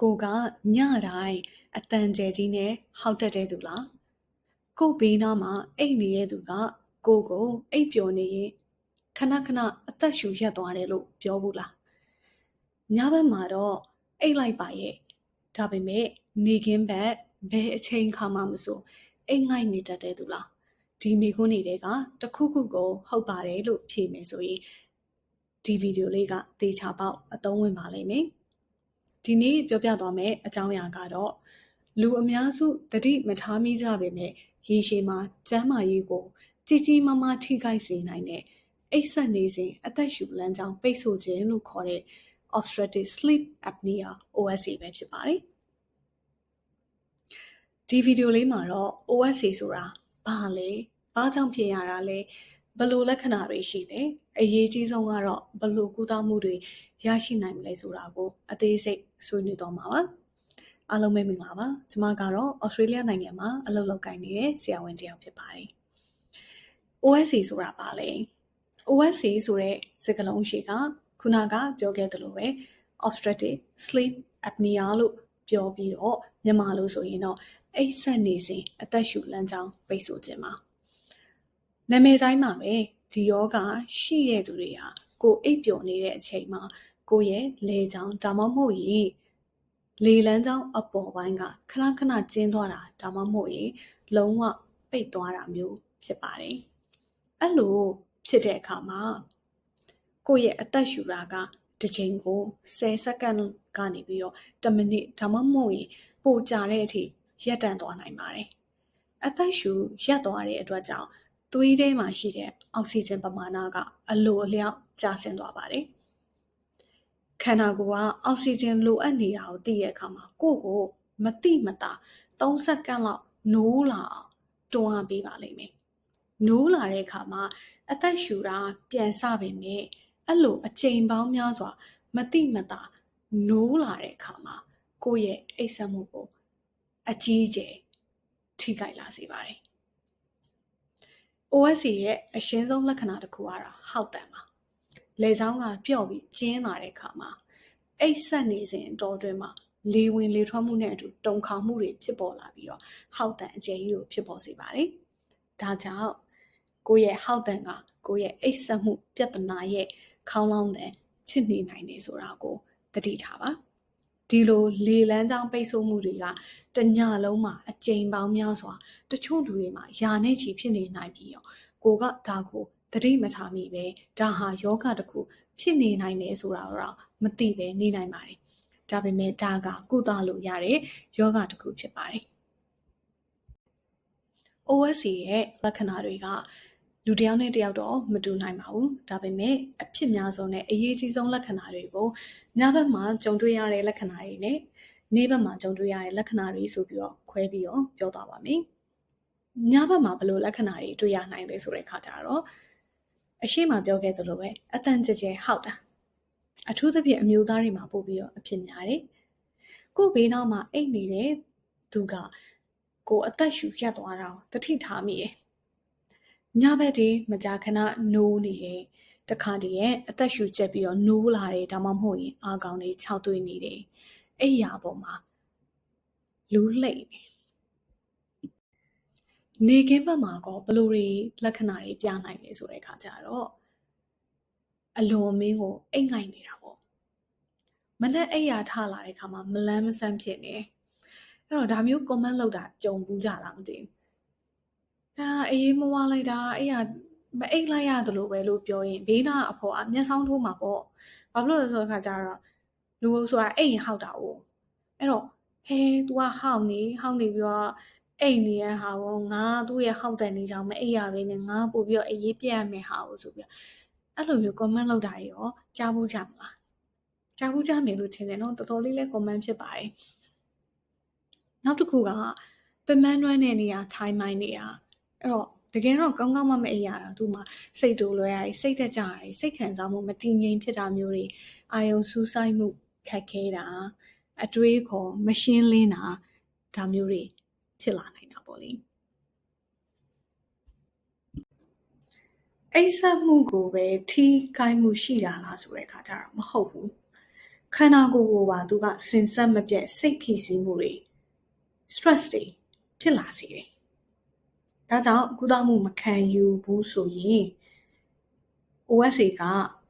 ကိုကညတိုင်းအတန်ကျဲကြီးနဲ့ဟောက်တက်တဲ့သူလားကိုဘေးနားမှာအိတ်နေတဲ့သူကကိုကိုအိတ်ပျော်နေရင်ခဏခဏအသက်ရှူရက်သွားတယ်လို့ပြောဘူးလားညဘက်မှာတော့အိတ်လိုက်ပါရဲ့ဒါပေမဲ့နေခင်းဘက်ဘယ်အချိန်ခါမှမဆိုအိတ်ငိုက်နေတတ်တဲ့သူလားဒီမိခွန်းနေတဲ့ကတခုခုကိုဟုတ်ပါတယ်လို့ဖြေမယ်ဆိုရင်ဒီဗီဒီယိုလေးကသေချာပေါက်အသုံးဝင်ပါလိမ့်မယ် ဒီနေ့ပြောပြသွားမယ့်အကြောင်းအရာကတော့လူအများစုတတိမထားမိကြပေမဲ့ရေရှည်မှာကျန်းမာရေးကိုကြီးကြီးမားမားထိခိုက်စေနိုင်တဲ့အိပ်ဆက်နေစဉ်အသက်ရှူလမ်းကြောင်းပိတ်ဆို့ခြင်းလို့ခေါ်တဲ့ obstructive sleep apnea OSA ပဲဖြစ်ပါတယ်ဒီဗီဒီယိုလေးမှာတော့ OSA ဆိုတာဘာလဲဘာကြောင့်ဖြစ်ရတာလဲ ဘယ်လိုလက္ခဏာတွေရှိလဲအရေးကြီးဆုံးကတော့ဘယ်လိုကုသမှုတွေရရှိနိုင်မလဲဆိုတာကိုအသေးစိတ်ဆွေးနွေးတော့မှာပါအားလုံးပဲမင်္ဂလာပါကျွန်မကတော့ဩစတြေးလျနိုင်ငံမှာအလုပ်လုပ်ကိုင်နေတဲ့ဆရာဝန်တစ်ယောက်ဖြစ်ပါတယ် OSA ဆိုတာဘာလဲ OSA ဆိုတဲ့စကားလုံးရှိကခုနကပြောခဲ့သလိုပဲ obstructive sleep apnea လို့ပြောပြီးတော့မြန်မာလို့ဆိုရင်တော့အိပ်ဆက်နေစဉ်အသက်ရှူလမ်းကြောင်းပိတ်ဆို့ခြင်းပါ နာမည်တိုင်းမှာပဲဒီယောဂရှိတဲ့သူတွေဟာကိုအိပ်ပျော်နေတဲ့အချိန်မှာကိုရဲ့လေချောင်းဒါမှမဟုတ်ရင်လေလန်းချောင်းအပေါ်ပိုင်းကခဏခဏကျင်းသွားတာဒါမှမဟုတ်ရင်လုံးဝပိတ်သွားတာမျိုးဖြစ်ပါတယ်အဲ့လိုဖြစ်တဲ့အခါမှာကိုယ့်ရဲ့အသက်ရှူတာကတစ်ချိန်ကို10စက္ကန့်ကနေပြီးတော့10မိနစ်ဒါမှမဟုတ်ရင်ပိုကြာတဲ့အထိရပ်တန့်သွားနိုင်ပါတယ်အသက်ရှူရပ်သွားတဲ့အတွက်ကြောင့် သွေးထဲမှာရှိတဲ့အောက်ဆီဂျင်ပမာဏကအလိုအလျောက်ကျဆင်းသွားပါတယ်ခန္ဓာကိုယ်ကအောက်ဆီဂျင်လိုအပ်နေတာကိုသိတဲ့အခါမှာကိုယ့်ကိုမတိမတာ3စက္ကန့်လောက်နိုးလာအောင်တွန်းအားပေးပါလိမ့်မယ်နိုးလာတဲ့အခါမှာအသက်ရှူတာပြန်စပေမဲ့အဲ့လိုအချိန်ပေါင်းများစွာ မတိမတာနိုးလာတဲ့အခါမှာကိုယ့်ရဲ့အိပ်စက်မှုကိုအကြီးအကျယ်ထိခိုက်လာစေပါတယ် OSA ရဲ့အရှင်းဆုံးလက္ခဏာတစ်ခုကတော့ဟောက်တန်ပါလေချောင်းကပျော့ပြီးကျင်းလာတဲ့အခါမှာအိတ်ဆက်နေစဉ်အတော်အတွင်းမှာလေဝင်လေထွက်မှုနဲ့အတူတုန်ခါမှုတွေဖြစ်ပေါ်လာပြီးတော့ဟောက်တန်အကျယ်ကြီးကိုဖြစ်ပေါ်စေပါတယ်ဒါကြောင့်ကိုယ့်ရဲ့ဟောက်တန်ကကိုယ့်ရဲ့အိတ်ဆက်မှုပြဿနာရဲ့ခေါင်းလောင်းတဲ့ဖြစ်နေနိုင်နေဆိုတာကိုသတိထားပါ ဒီလိုလေလန်းကြောင်းပိတ်ဆို့မှုတွေကတညလုံးမှာအကြိမ်ပေါင်းများစွာတချို့လူတွေမှာယာနဲ့ချီဖြစ်နေနိုင်ပြီးတော့ကိုကဒါကိုတတိမထားမိပဲဒါဟာယောဂတစ်ခုဖြစ်နေနိုင်တယ်ဆိုတာတော့မသိပဲနေနိုင်ပါတယ်ဒါပေမဲ့ဒါကကုသလို့ရတဲ့ယောဂတစ်ခုဖြစ်ပါတယ် OSC ရဲ့လက္ခဏာတွေက လူတစ်ယောက်နဲ့တစ်ယောက်တော့မတူနိုင်ပါဘူးဒါပေမဲ့အဖြစ်များဆုံးနဲ့အရေးကြီးဆုံးလက္ခဏာတွေကိုညဘက်မှာကြုံတွေ့ရတဲ့လက္ခဏာတွေနဲ့နေ့ဘက်မှာကြုံတွေ့ရတဲ့လက္ခဏာတွေဆိုပြီးတော့ခွဲပြီးတော့ပြောသွားပါမယ်ညဘက်မှာဘယ်လိုလက္ခဏာတွေတွေ့ရနိုင်လဲဆိုတဲ့အခါကျတော့အရှိမပြောခဲ့သလိုပဲအတန်ကြဲကြဲဟောက်တာအထူးသဖြင့်အမျိုးသားတွေမှာပို့ပြီးတော့အဖြစ်များတယ်ကို့ဘေးနောက်မှာအိတ်နေတဲ့သူကကိုအသက်ရှူရက်သွားတာတတိထားမိရဲ့ ညဘက်ဒီမကြာခဏနိုးနေတယ်တခါတည်းရဲ့အသက်ရှူချက်ပြီးတော့နိုးလာတယ်ဒါမှမဟုတ်ရင်အာကောင်လေးခြောက်သွေးနေတယ်အဲ့ရပေါ်မှာလူလှိမ့်နေနေကင်းဘက်မှာကောဘလို့တွေလက္ခဏာတွေပြနိုင်လဲဆိုတဲ့အခါကျတော့အလွန်မင်းကိုအိတ်ငိုက်နေတာပေါ့မနဲ့အိတ်ရထလာတဲ့အခါမှာမလန်းမဆန်းဖြစ်နေအဲ့တော့ဒါမျိုး comment လောက်တာကြုံဘူးကြလားမသိဘူး အာအေးမဝလိုက်တာအဲ့ရမအိတ်လိုက်ရတယ်လို့ပဲလို့ပြောရင်ဘေးနာအဖော်အမျက်စောင်းထိုးမှာပေါ့ဘာဖြစ်လို့လဲဆိုတော့ခါကျတော့လူဆိုတာအိတ်ရင်ဟောက်တာ哦အဲ့တော့ဟဲ तू ကဟောက်နေဟောက်နေပြီးတော့အိတ်နေရဟာကိုငါသူ့ရဲ့ဟောက်တဲ့နေကြောင်မအိတ်ရပဲနဲ့ငါပို့ပြီးတော့အေးပြက်ရမယ်ဟာကိုဆိုပြီးအဲ့လိုမျိုး comment လောက်တာရောကြားဘူးကြမလားကြားဘူးကြမယ်လို့ထင်တယ်နော်တော်တော်လေးလဲ comment ဖြစ်ပါတယ်နောက်တစ်ခုကပမန်းနွမ်းတဲ့နေရာထိုင်းမိုင်းနေရာ အဲ့တော့တကယ်တော့ကောင်းကောင်းမမအိပ်ရတာသူမှစိတ်တူလွဲရစိတ်တက်ကြရစိတ်ခံစားမှုမတည်ငြိမ်ဖြစ်တာမျိုးတွေအာယုံစူးစိုက်မှုခက်ခဲတာအတွေးခေါ်မရှင်းလင်းတာဒါမျိုးတွေဖြစ်လာနိုင်တာပေါ့လေအိပ်ဆက်မှုကိုပဲထိခိုက်မှုရှိတာလားဆိုတဲ့အခါကျတော့မဟုတ်ဘူးခန္ဓာကိုယ်ကိုပါသူကစင်ဆက်မပြတ်စိတ်ဖိစီးမှုတွေ stress တွေဖြစ်လာစေတယ်။ ဒါကြောင့်ကုသမှုမခံယူဘူးဆိုရင် OSA က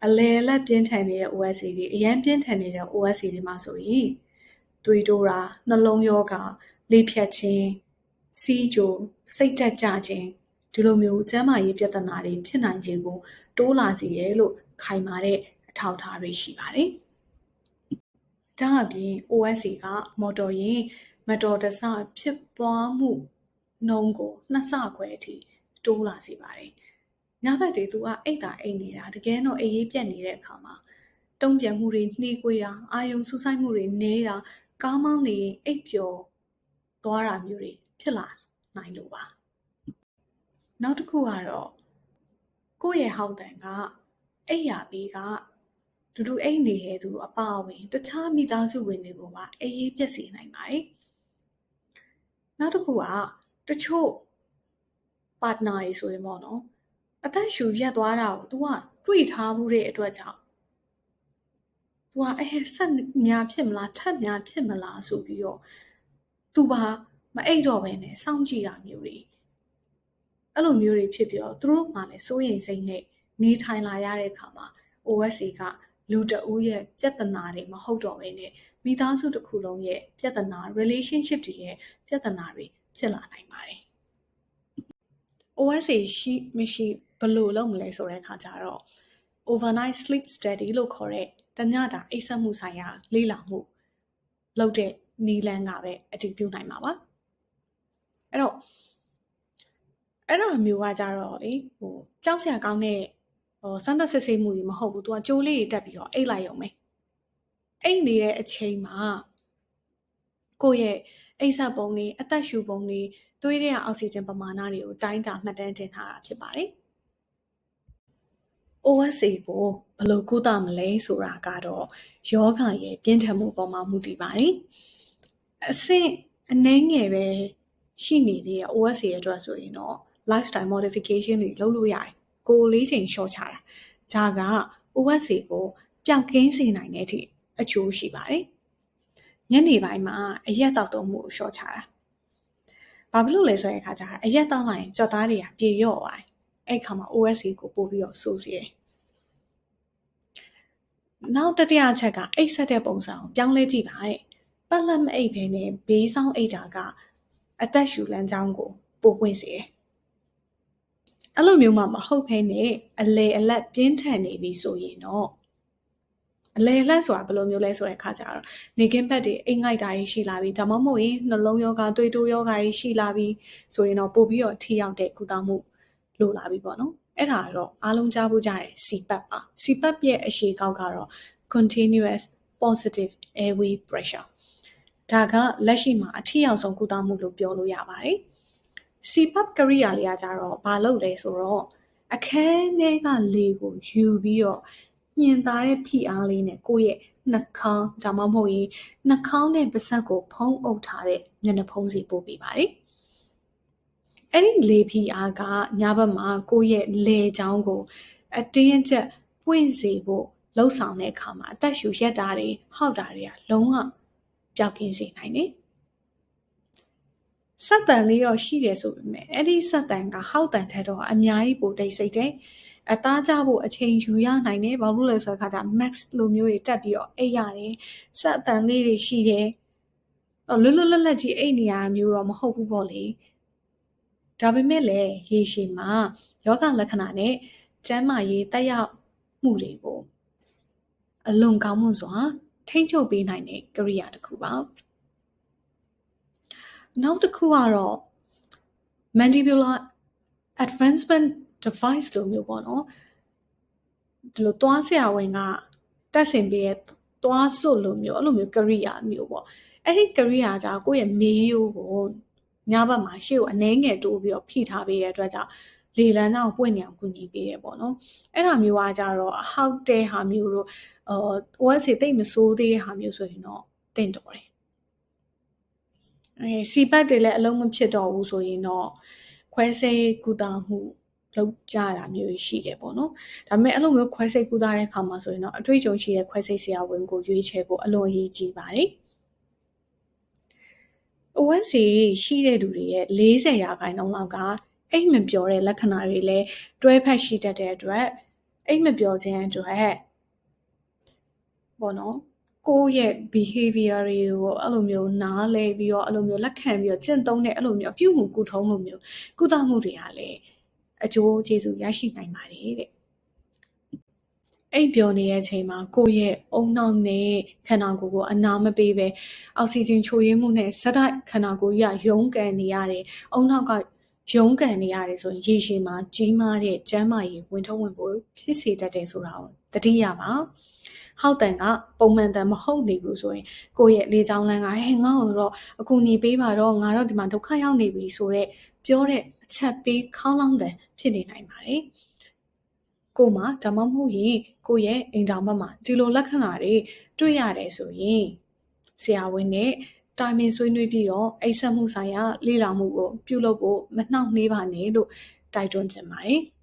အလဲအလက်ပြင်းထန်နေတဲ့ OSA တွေအရန်ပြင်းထန်နေတဲ့ OSA တွေမှာဆိုရင်သွေးတိုးတာနှလုံးရောဂါလေဖြတ်ခြင်းစီးကြိုစိတ်တက်ကြခြင်းဒီလိုမျိုးကျန်းမာရေးပြဿနာတွေဖြစ်နိုင်ခြင်းကိုတိုးလာစေတယ်လို့ခိုင်မာတဲ့အထောက်အထားတွေရှိပါတယ်။ဒါအပြင် OSA ကမော်တော်ယာဉ်မတော်တဆဖြစ်ပွားမှု နှုန်းကိုနှစ်ဆခွဲအထိတိုးလာစေပါတယ်။ညဘက်တွေသူကအိတ်တာအိတ်နေတာတကယ်တော့အေးရေးပြက်နေတဲ့အခါမှာတုံ့ပြန်မှုတွေနှီးကွေးတာအာယုံစူးစိုက်မှုတွေနေတာကားမောင်းနေရင်အိပ်ပျော်သွားတာမျိုးတွေဖြစ်လာနိုင်လို့ပါနောက်တစ်ခုကတော့ကိုယ့်ရဲ့ဟောက်တန်ကအိပ်ရာဘေးကဒူဒူအိတ်နေတဲ့သူအပအဝင်တခြားမိသားစုဝင်တွေကိုပါအေးရေးပြက်စေနိုင်ပါတယ်နောက်တစ်ခုက တချို့ partner တွေဆိုရင်ပေါ့နော်အသက်ရှူရက်သွားတာကို तू ကတွေ့ထားမှုတဲ့အတွက်ကြောင့် तू ကအဲဆက်များဖြစ်မလားထပ်များဖြစ်မလားဆိုပြီးတော့ तू ပါမအိတ်တော့ဘဲနဲ့စောင့်ကြည့်တာမျိုးတွေအဲ့လိုမျိုးတွေဖြစ်ပြီးတော့သူတို့မှလည်းစိုးရိမ်စိတ်နဲ့နေထိုင်လာရတဲ့အခါမှာ OSA ကလူတအူးရဲ့ပြဿနာတွေမဟုတ်တော့ဘဲနဲ့မိသားစုတစ်ခုလုံးရဲ့ပြဿနာ relationship တွေရဲ့ပြဿနာတွေ ဖြစ်လာနိုင်ပါတယ် OSA ရှိမရှိဘယ်လိုလုပ်မလဲဆိုတဲ့အခါကျတော့ overnight sleep study လို့ခေါ်တဲ့တညတာအိပ်စက်မှုဆိုင်ရာလေ့လာမှုလုပ်တဲ့နီလန်းကပဲအတည်ပြုနိုင်မှာပါအဲ့တော့အဲ့ဒါမျိုးကကြတော့လေဟိုကြောက်စရာကောင်းတဲ့ဟိုစမ်းသပ်စစ်ဆေးမှုကြီးမဟုတ်ဘူးသူကကြိုးလေးတက်ပြီးတော့အိတ်လိုက်ရုံပဲအိတ်နေတဲ့အချိန်မှာကိုယ့်ရဲ့ အိတ်ဆက်ပုံတွေအသက်ရှူပုံတွေသွေးထဲကအောက်ဆီဂျင်ပမာဏတွေကိုတိုင်းတာမှတ်တမ်းတင်ထားတာဖြစ်ပါတယ်။ OSA ကိုဘယ်လိုကုသမလဲဆိုတာကတော့ယောဂရဲ့ပြင်းထန်မှုပေါ်မှာမူတည်ပါတယ်။အဆင့်အနှဲငယ်ပဲရှိနေသေးတဲ့ OSA ရဲ့အတွက်ဆိုရင်တော့ lifestyle modification တွေလုပ်လို့ရတယ်။ကိုယ်လေးချိန်လျှော့ချတာ။ဒါက OSA ကိုပျောက်ကင်းစေနိုင်တဲ့အထိအကျိုးရှိပါတယ်။ ညနေပိုင်းမှာအရက်တောက်တုံးမှုကိုလျှော့ချတာ။ဘာဖြစ်လို့လဲဆိုတဲ့အခါကျအရက်တောက်လိုက်ရင်ကြော်သားတွေကပြေလျော့သွားတယ်။အဲ့ခါမှာ OSA ကိုပို့ပြီးတော့ဆိုးစေတယ်။နောက်တတိယအချက်ကအိတ်ဆက်တဲ့ပုံစံကိုပြောင်းလဲကြည့်ပါတဲ့။ပတ်လက်မအိတ်ဘဲနဲ့ဘေးဆောင်အိတ်တာကအသက်ရှူလမ်းကြောင်းကိုပိုပွင့်စေတယ်။အဲ့လိုမျိုးမှမဟုတ်ဘဲနဲ့အလေအလတ်ပြင်းထန်နေပြီဆိုရင်တော့ အလေလက်ဆိုတာဘယ်လိုမျိုးလဲဆိုတဲ့အခါကျတော့နေကင်းဘက်တွေအိမ်ငိုက်တာတွေရှိလာပြီဒါမှမဟုတ်ရင်နှလုံးယောဂသွေးတိုးယောဂတွေရှိလာပြီဆိုရင်တော့ပို့ပြီးတော့ထိရောက်တဲ့ကုသမှုလိုလာပြီပေါ့နော်အဲ့ဒါတော့အားလုံးကြားဖို့ကြတယ် CPAP ပါ CPAP ရဲ့အရှိကောက်ကတော့ continuous positive airway pressure ဒါကလက်ရှိမှာအထီရောက်ဆုံးကုသမှုလို့ပြောလို့ရပါတယ် CPAP ကရိယာလေးကကြတော့ဘာလုပ်လဲဆိုတော့အခန်းထဲကလေကိုယူပြီးတော့ ညင်သားတဲ့ဖိအားလေးနဲ့ကိုယ့်ရဲ့နှာခေါင်းဒါမှမဟုတ်ရင်နှာခေါင်းနဲ့ပါးစပ်ကိုဖုံးအုပ်ထားတဲ့မျက်နှာဖုံးစီပို့ပေးပါတယ်။အဲ့ဒီလေဖိအားကညဘက်မှာကိုယ့်ရဲ့လေချောင်းကို အတင်းအကျပ်ပွင့်စေဖို့လှုပ်ဆောင်တဲ့အခါမှာအသက်ရှူရက်တာတွေဟောက်တာတွေကလုံးဝပျောက်ကင်းစေနိုင်တယ်။ဆက်တန်လေးတော့ရှိတယ်ဆိုပေမဲ့အဲ့ဒီဆက်တန်ကဟောက်တန်ထက်တော့အများကြီးပိုတိတ်ဆိတ်တယ်။ အသားကြဖို့အချိန်ယူရနိုင်တယ်ဘာလို့လဲဆိုတော့ခါကျ max လိုမျိုးတွေတက်ပြီးတော့အိတ်ရတယ်ဆက်အတန်လေးတွေရှိတယ်လွတ်လွတ်လပ်လပ်ကြီးအိတ်နေရမျိုးတော့မဟုတ်ဘူးပေါ့လေဒါပေမဲ့လည်းရေရှည်မှာယောဂလက္ခဏာနဲ့ကျန်းမာရေးတက်ရောက်မှုတွေကိုအလွန်ကောင်းမွန်စွာထိန်းချုပ်ပေးနိုင်တဲ့ကိရိယာတစ်ခုပါနောက်တစ်ခုကတော့ mandibular advancement device လိုမျိုးပေါ့နော်ဒီလိုသွားဆရာဝန်ကတက်ဆင်ပေးရဲ့သွားစွတ်လိုမျိုးအဲ့လိုမျိုးကရိယာမျိုးပေါ့အဲ့ဒီကရိယာကြကိုယ့်ရဲ့မေးရိုးကိုညဘက်မှာရှေ့ကိုအနှဲငယ်တိုးပြီးတော့ဖိထားပေးတဲ့အတွက်ကြောင့်လေလန်းကြောင့်ပွင့်နေအောင်ကူညီပေးတယ်ပေါ့နော်အဲ့ဒါမျိုးကကြတော့အဟောက်တဲ့ဟာမျိုးတို့ဟို OS တိတ်မစိုးသေးတဲ့ဟာမျိုးဆိုရင်တော့တင့်တော်တယ်အဲစီပတ်တွေလည်းအလုံးမဖြစ်တော့ဘူးဆိုရင်တော့ခွဲစိတ်ကုသမှု လောက်ကြတာမျိုးရှိတယ်ပေါ့နော်ဒါပေမဲ့အဲ့လိုမျိုးခွဲစိတ်ကူးသားတဲ့အခါမှာဆိုရင်တော့အတွေ့အကြုံရှိတဲ့ခွဲစိတ်ဆရာဝန်ကိုရွေးချယ်ဖို့အလွန်အရေးကြီးပါတယ် OS ရှိတဲ့လူတွေရဲ့40ရာခိုင်နှုန်းလောက်ကအိတ်မပျော်တဲ့လက္ခဏာတွေလည်းတွဲဖက်ရှိတတ်တဲ့အတွက်အိတ်မပျော်ခြင်းအတွက်ပေါ့နော်ကိုယ့်ရဲ့ behavior တွေကိုအဲ့လိုမျိုးနားလဲပြီးတော့အဲ့လိုမျိုးလက်ခံပြီးတော့ကျင့်သုံးတဲ့အဲ့လိုမျိုးပြုမှုကုထုံးလိုမျိုးကုသမှုတွေကလည်း အကျိုးကျေးဇူးရရှိနိုင်ပါတယ်တဲ့အိပ်ပျော်နေတဲ့အချိန်မှာကိုယ့်ရဲ့အုံနောက်နဲ့ခန္ဓာကိုယ်ကိုအနာမပေးပဲအောက်ဆီဂျင်ချို့ယွင်းမှုနဲ့ဇက်တိုက်ခန္ဓာကိုယ်ကြီးကရုန်းကန်နေရတယ်။အုံနောက်ကရုန်းကန်နေရတယ်ဆိုရင်ရေရှည်မှာကြီးမားတဲ့ကျန်းမာရေးဝင်ထုံးဝင်ပိုးဖြစ်စေတတ်တယ်ဆိုတာကိုသတိရပါ။ ဟောက်တန်ကပုံမှန်တန်မဟုတ်နေဘူးဆိုရင်ကိုယ့်ရဲ့လေချောင်းလန်းကဟဲ့ငါ့ကိုတော့အခုနေပေးပါတော့ငါတော့ဒီမှာဒုက္ခရောက်နေပြီဆိုတော့ပြောတဲ့အချက်ပေးခေါင်းလောင်းတန်ဖြစ်နေနိုင်ပါတယ်။ကိုမှဒါမှမဟုတ်ရင်ကိုရဲ့အိမ်တော်ဘက်မှာဒီလိုလက္ခဏာတွေတွေ့ရတယ်ဆိုရင်ဆရာဝန်နဲ့တိုင်ပင်ဆွေးနွေးပြီးတော့အိပ်ဆက်မှုဆိုင်ရာလေ့လာမှုကိုပြုလုပ်ဖို့မနှောင့်နှေးပါနဲ့လို့တိုက်တွန်းချင်ပါတယ်။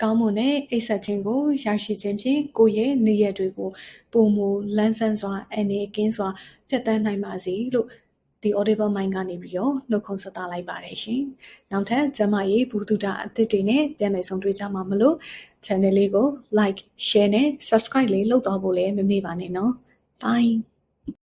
ကောင်းမွန်တဲ့အိပ်ဆက်ခြင်းကိုရရှိခြင်းဖြင့်ကိုယ့်ရဲ့နေရက်တွေကိုပုံမူလန်းဆန်းစွာအနေကင်းစွာဖြတ်သန်းနိုင်ပါစေလို့ဒီ audible mind ကနေပြီးတော့နှုတ်ခွန်းဆက်သလိုက်ပါတယ်ရှင်။နောက်ထပ်ကျမရေးဘူဒုတာအသစ်တွေနဲ့ပြန်လည်ဆုံတွေ့ကြမှာမလို့ channel လေးကို like share နဲ့ subscribe လေးလုပ်တော့ဖို့လည်းမမေ့ပါနဲ့နော်။ Bye